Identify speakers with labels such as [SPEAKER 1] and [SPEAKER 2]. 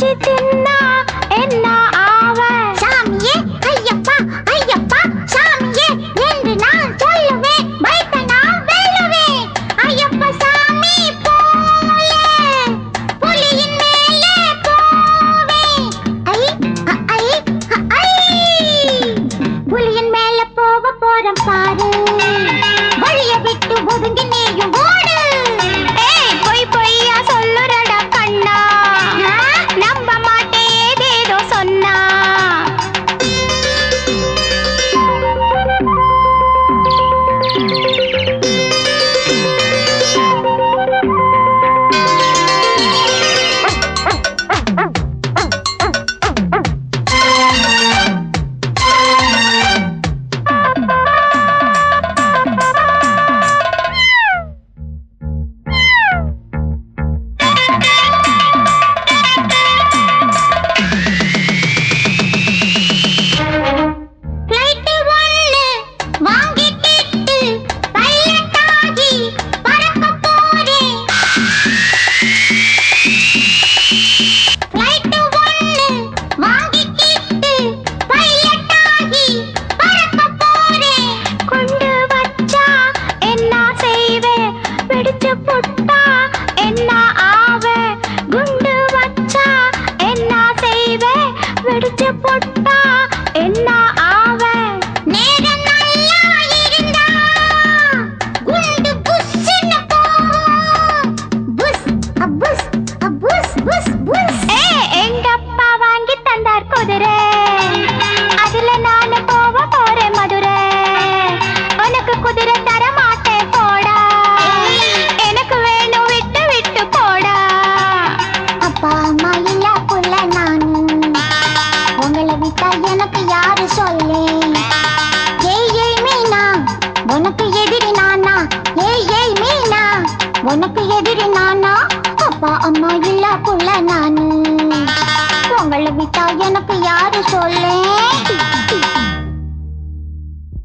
[SPEAKER 1] যেতেন நானோ இல்லா புள்ள நானு. உங்களை விட்டா எனக்கு யாரு சொல்லேன்